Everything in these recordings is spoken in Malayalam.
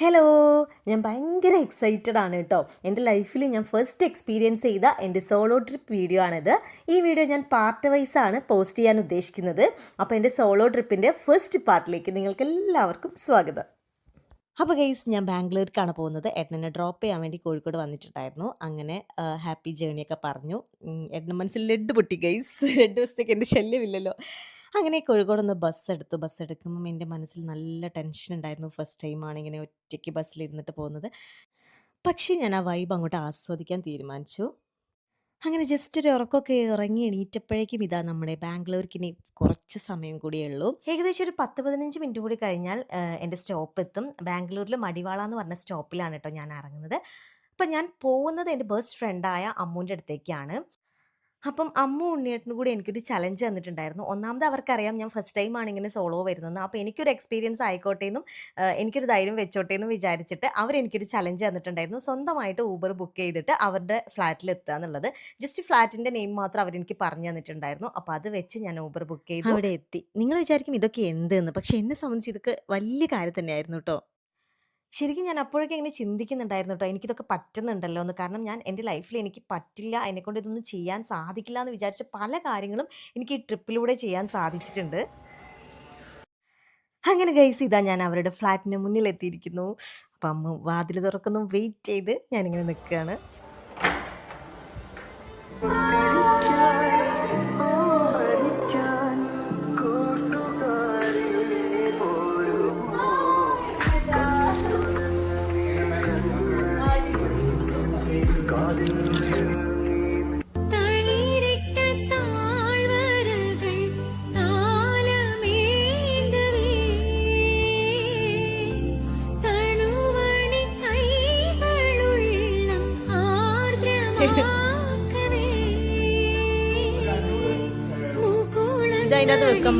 ഹലോ ഞാൻ ഭയങ്കര എക്സൈറ്റഡ് ആണ് കേട്ടോ. എന്റെ ലൈഫിൽ ഞാൻ ഫസ്റ്റ് എക്സ്പീരിയൻസ് ചെയ്ത എന്റെ സോളോ ട്രിപ്പ് വീഡിയോ ആണിത്. ഈ വീഡിയോ ഞാൻ പാർട്ട് വൈസ് ആണ് പോസ്റ്റ് ചെയ്യാൻ ഉദ്ദേശിക്കുന്നത്. അപ്പോൾ എന്റെ സോളോ ട്രിപ്പിന്റെ ഫസ്റ്റ് പാർട്ടിലേക്ക് നിങ്ങൾക്ക് എല്ലാവർക്കും സ്വാഗതം. അപ്പോൾ ഗൈസ് ഞാൻ ബാംഗ്ലൂർക്കാണ് പോകുന്നത്. ഏട്ടനെ ഡ്രോപ്പ് ചെയ്യാൻ വേണ്ടി കോഴിക്കോട് വന്നിട്ടുണ്ടായിരുന്നു. അങ്ങനെ ഹാപ്പി ജേണിയൊക്കെ പറഞ്ഞു. ഏട്ടന്റെ മനസ്സിൽ ലഡ് പൊട്ടി ഗൈസ്. രണ്ട് ദിവസത്തേക്ക് എന്റെ ശല്യമില്ലല്ലോ. അങ്ങനെ കോഴിക്കോട് ബസ് എടുത്തു. ബസ് എടുക്കുമ്പം എന്റെ മനസ്സിൽ നല്ല ടെൻഷൻ ഉണ്ടായിരുന്നു. ഫസ്റ്റ് ടൈമാണ് ഇങ്ങനെ ഒറ്റയ്ക്ക് ബസ്സിലിരുന്നിട്ട് പോകുന്നത്. പക്ഷേ ഞാൻ ആ വൈബ് അങ്ങോട്ട് ആസ്വദിക്കാൻ തീരുമാനിച്ചു. അങ്ങനെ ജസ്റ്റ് ഒരു ഉറക്കമൊക്കെ ഇറങ്ങി എണീറ്റപ്പോഴേക്കും ഇതാ നമ്മുടെ ബാംഗ്ലൂർക്ക് ഇനി കുറച്ച് സമയം കൂടിയേ ഉള്ളൂ. ഏകദേശം ഒരു പത്ത് പതിനഞ്ച് മിനിറ്റ് കൂടി കഴിഞ്ഞാൽ എന്റെ സ്റ്റോപ്പ് എത്തും. ബാംഗ്ലൂരിൽ മടിവാള എന്ന് പറഞ്ഞ സ്റ്റോപ്പിലാണ് കേട്ടോ ഞാൻ ഇറങ്ങുന്നത്. അപ്പം ഞാൻ പോകുന്നത് എന്റെ ബെസ്റ്റ് ഫ്രണ്ടായ അമ്മൂന്റെ അടുത്തേക്കാണ്. അപ്പം അമ്മ ഉണ്ണിയേട്ടനും കൂടി എനിക്കൊരു ചലഞ്ച് തന്നിട്ടുണ്ടായിരുന്നു. ഒന്നാമത് അവർക്കറിയാം ഞാൻ ഫസ്റ്റ് ടൈമാണ് ഇങ്ങനെ സോളോ വരുന്നത് അപ്പോൾ എനിക്കൊരു എക്സ്പീരിയൻസ് ആയിക്കോട്ടെ എന്നും എനിക്കൊരു ധൈര്യം വെച്ചോട്ടെ എന്നും വിചാരിച്ചിട്ട് അവരെനിക്കൊരു ചലഞ്ച് തന്നിട്ടുണ്ടായിരുന്നു. സ്വന്തമായിട്ട് ഊബർ ബുക്ക് ചെയ്തിട്ട് അവരുടെ ഫ്ലാറ്റിൽ എത്തുക എന്നുള്ളത്. ജസ്റ്റ് ഫ്ലാറ്റിന്റെ നെയിം മാത്രം അവരെനിക്ക് പറഞ്ഞു തന്നിട്ടുണ്ടായിരുന്നു. അപ്പോൾ അത് വെച്ച് ഞാൻ ഊബർ ബുക്ക് ചെയ്തു. അവിടെ എത്തി. നിങ്ങൾ വിചാരിക്കും ഇതൊക്കെ എന്തെന്ന്. പക്ഷെ എന്നെ സംബന്ധിച്ച് ഇതൊക്കെ വലിയ കാര്യം തന്നെയായിരുന്നു കേട്ടോ ശരിക്കും ഞാൻ അപ്പോഴൊക്കെ ഇങ്ങനെ ചിന്തിക്കുന്നുണ്ടായിരുന്നു കേട്ടോ എനിക്കിതൊക്കെ പറ്റുന്നുണ്ടല്ലോ എന്ന്. കാരണം ഞാൻ എന്റെ ലൈഫിൽ എനിക്ക് പറ്റില്ല. എന്നെക്കൊണ്ട് ഇതൊന്നും ചെയ്യാൻ സാധിക്കില്ല എന്ന് വിചാരിച്ച പല കാര്യങ്ങളും എനിക്ക് ഈ ട്രിപ്പിലൂടെ ചെയ്യാൻ സാധിച്ചിട്ടുണ്ട്. അങ്ങനെ ഗൈസ് ഇതാ ഞാൻ അവരുടെ ഫ്ലാറ്റിന് മുന്നിൽ എത്തിയിരിക്കുന്നു അപ്പം അമ്മ വാതിൽ തുറക്കുന്നു. വെയിറ്റ് ചെയ്ത് ഞാനിങ്ങനെ നിൽക്കുകയാണ്. ഇതതിനകത്ത് വെക്കാം.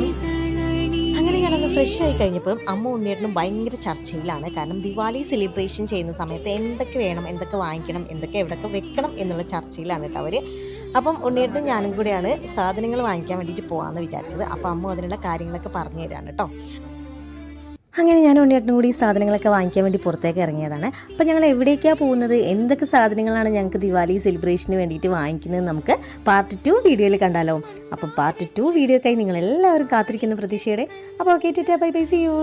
ഫ്രഷ് ആയി കഴിഞ്ഞപ്പോഴും അമ്മ ഉണ്ണിയേട്ടനും ഭയങ്കര ചർച്ചയിലാണ്. കാരണം ദിവാലി സെലിബ്രേഷൻ ചെയ്യുന്ന സമയത്ത് എന്തൊക്കെ വേണം എന്തൊക്കെ വാങ്ങിക്കണം എന്തൊക്കെ എവിടെയൊക്കെ വെക്കണം എന്നുള്ള ചർച്ചയിലാണ് കേട്ടോ അവർ അപ്പം ഉണ്ണിയേട്ടനും ഞാനും കൂടെയാണ് സാധനങ്ങൾ വാങ്ങിക്കാൻ വേണ്ടിയിട്ട് പോകാമെന്ന് വിചാരിച്ചത്. അപ്പോൾ അമ്മ അതിനുള്ള കാര്യങ്ങളൊക്കെ പറഞ്ഞു തരാണ് കേട്ടോ. അങ്ങനെ ഞാൻ ഉണ്ണിയേട്ടനും കൂടി ഈ സാധനങ്ങളൊക്കെ വാങ്ങിക്കാൻ വേണ്ടി പുറത്തേക്ക് ഇറങ്ങിയതാണ്. അപ്പോൾ ഞങ്ങൾ എവിടേക്കാണ് പോകുന്നത്? എന്തൊക്കെ സാധനങ്ങളാണ് ഞങ്ങൾക്ക് ദിവാലി സെലിബ്രേഷന് വേണ്ടിയിട്ട് വാങ്ങിക്കുന്നത് നമുക്ക് പാർട്ട് ടു വീഡിയോയിൽ കണ്ടാലോ. അപ്പം പാർട്ട് ടു വീഡിയോക്കായി നിങ്ങൾ എല്ലാവരും കാത്തിരിക്കുന്ന പ്രതീക്ഷയുടെ. അപ്പോൾ ഓക്കെ ടാ ബൈ ബൈ സി യു